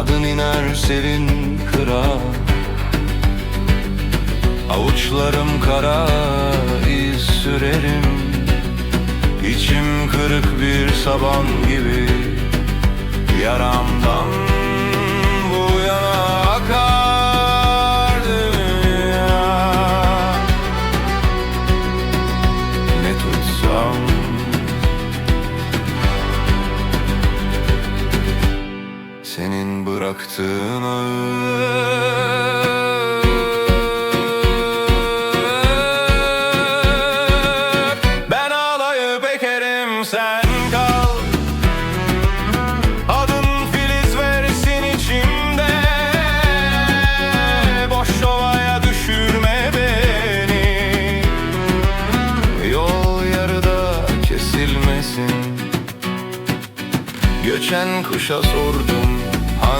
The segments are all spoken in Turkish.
Adın iner serin kıra. Avuçlarım kara iz sürerim. İçim kırık bir saban gibi. Yaramdan bu yana akar dünya. Ne tutsam bıraktığın Ben ağlayıp ekerim sen kal. Adın filiz versin içimde. Boş ovaya düşürme beni. Yol yarıda kesilmesin. Göçen kuşa sordum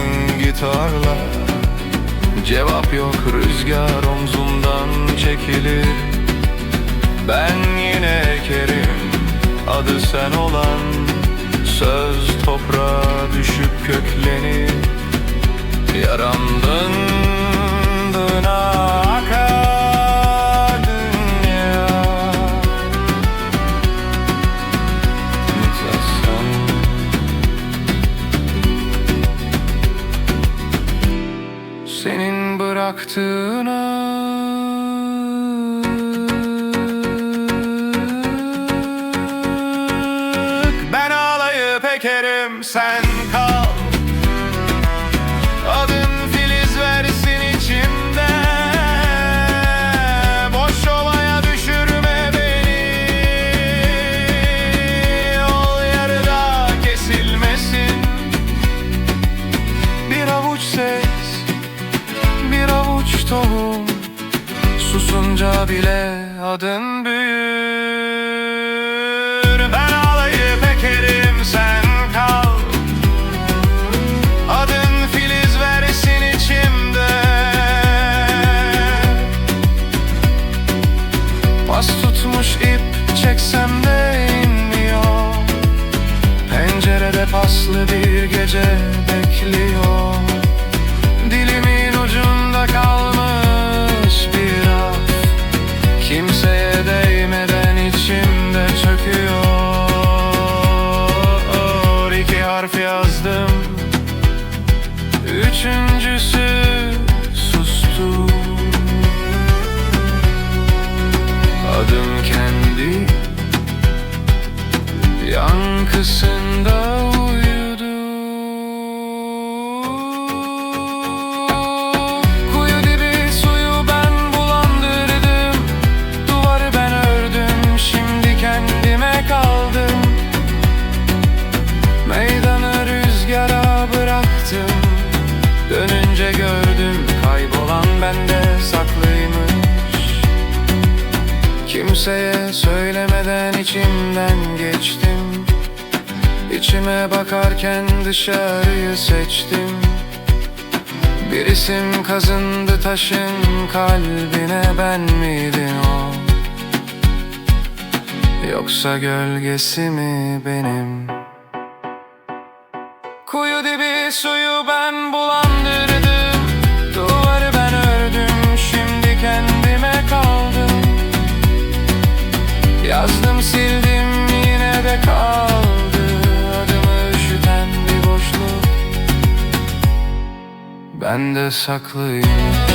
hangi tarla Cevap yok rüzgar omzumdan çekilir. Ben yine ekerim adı sen olan. Söz toprağa düşüp köklenir. Yaramdan senin bıraktığına Ben ağlayıp ekerim sen Susunca bile adın büyür Üçüncüsü sustu. Adım kendi Yankısında Kimseye söylemeden içimden geçtim. İçime bakarken dışarıyı seçtim. Bir isim kazındı taşın kalbine ben miydin o? Yoksa gölgesi mi benim boşluk Bende saklıyım